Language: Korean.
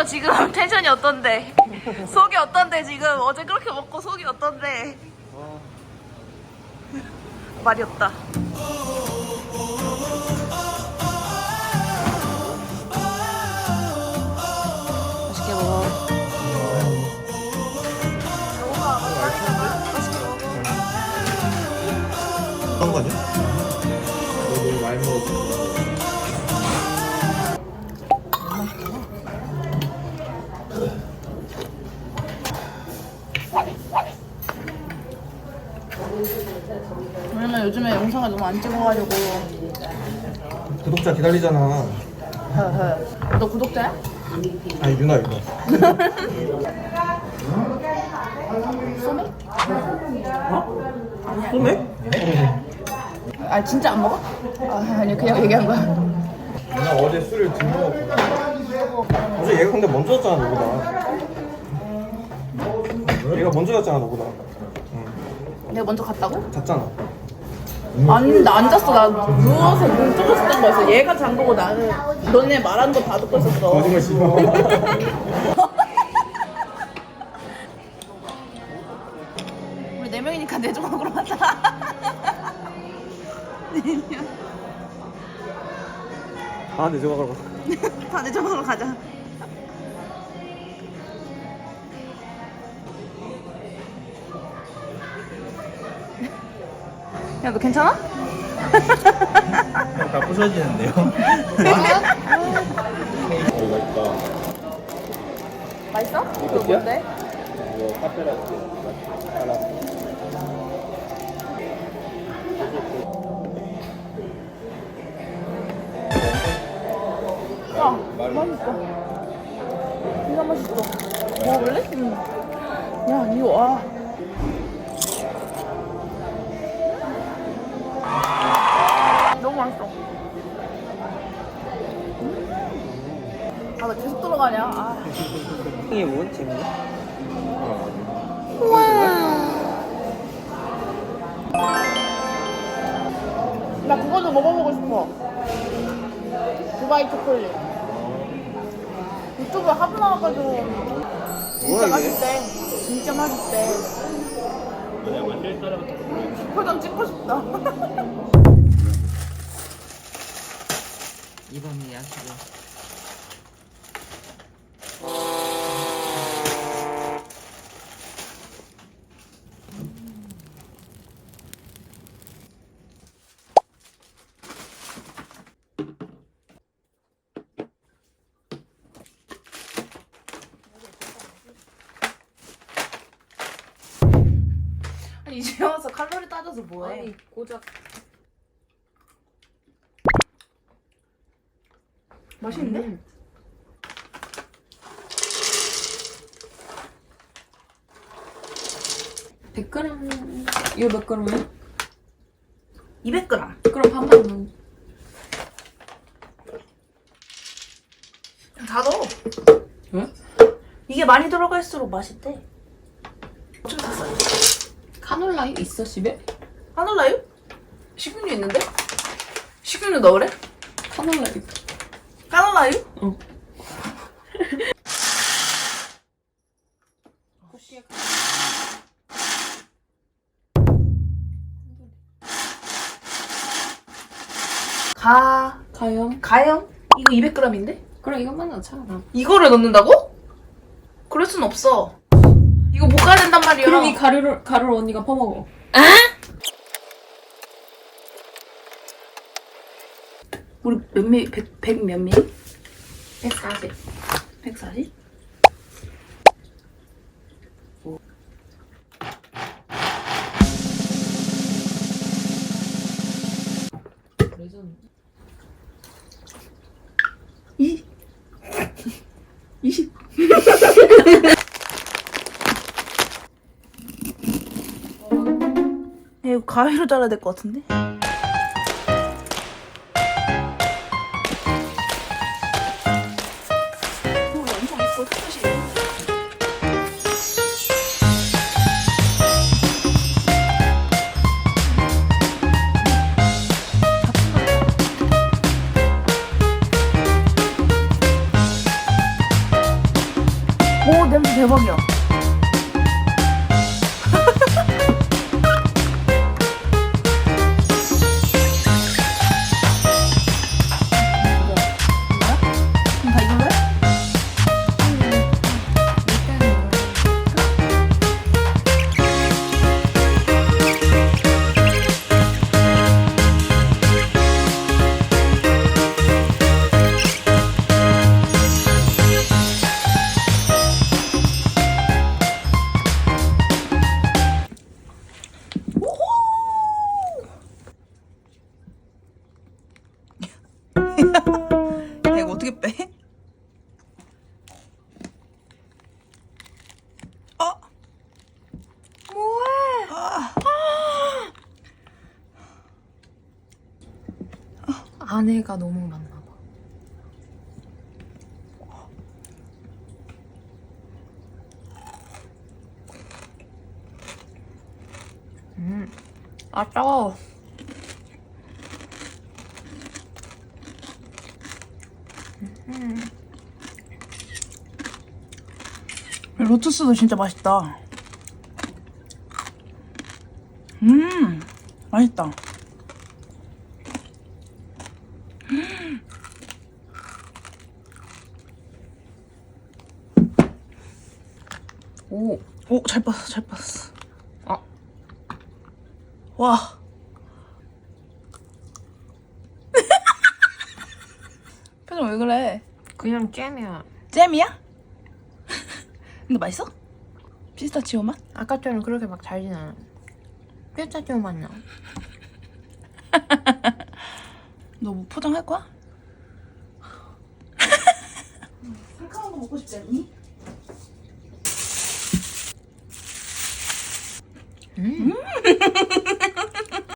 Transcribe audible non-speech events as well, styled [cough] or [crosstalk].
어디서 지금 [laughs] 텐션이 어떤데? 속이 어떤데 지금? 어제 그렇게 먹고 속이 어떤데? [laughs] 말이 없다. 맛있게 먹어. 그런 거 아니야? 왜냐면 요즘에 영상을 너무 안 찍어가지고. 구독자 기다리잖아. 너 구독자야? 아니 유나 유나. 소맥? 소맥? 아 진짜 안 먹어? 아, 아니 그냥 얘기한 거야. 유나 어제 술을 덜 먹었구나. 어제 얘가 근데 먼저 잤잖아 너보다. 얘가 먼저 잤잖아 너보다. 응. 내가 먼저 갔다고? 잤잖아. 아니 나안 잤어. 나 누워서 눈 뜨고 있었던 거였어. 얘가 잔 거고 나는 너네 말하는 거다 듣고 있었어. 거짓말 씨. [laughs] 우리 네 명이니까 네 조각으로 하자. [laughs] 네 명. 아내 조각으로. 다네 조각으로 가자. [laughs] 야 너 괜찮아? 다 부서지는데요? 어 [laughs] 맛있다. 맛있어? 이거 뭔데? 이거 카페라떼. 야 맛있어. 진짜 맛있어. 먹어볼래? 응. 야 이거 와. 맛있어. 아, 나 계속 들어가냐? 아. 이게 뭔 재밌네? 나 그거도 먹어보고 싶어. 두바이 초콜릿. 유튜브에 하도 나와가지고 진짜 맛있대. 진짜 맛있대. 표정 찍고 싶다. [laughs] 아니 이제 와서 칼로리 따져서 뭐해? 아니 고작 맛있는데? 백 100g 이거 몇 g이야? 200g. 그럼 반만 넣어 다 넣어. 응? 이게 많이 들어갈수록 맛있대. 어떻게 샀어요? 카놀라유 있어 집에? 하놀라유? 식용유 있는데? 식용유 넣으래? 카놀라유 까놀라유? 응 가 가염 가염? 이거 200g인데? 그럼 이것만 넣자 그럼 이거를 넣는다고? 그럴 순 없어. 이거 못 가야 된단 말이야. 그럼 이 가루를 가루를 언니가 퍼먹어 우리 몇 미, 100, 100 몇 미? 140 140? 레전 이 [laughs] 20. 가위로 잘라야 될 것 같은데? 오, 엄청 예뻐, 스샷이. 대박이야. 아내가 너무 많나 봐. 음, 아 따가워. 로투스도 진짜 맛있다. 음, 맛있다. 오, 오, 잘 봤어, 잘 봤어. 아. 와. [laughs] 표정 왜 그래? 그냥 잼이야. 잼이야? [laughs] 근데 맛있어? 피스타치오 맛? 아까처럼 그렇게 막 달진 않아. 피스타치오 맛 나. [laughs] 너 뭐 포장할 거야? 상큼한 거 먹고 싶지 않니? 음. [laughs]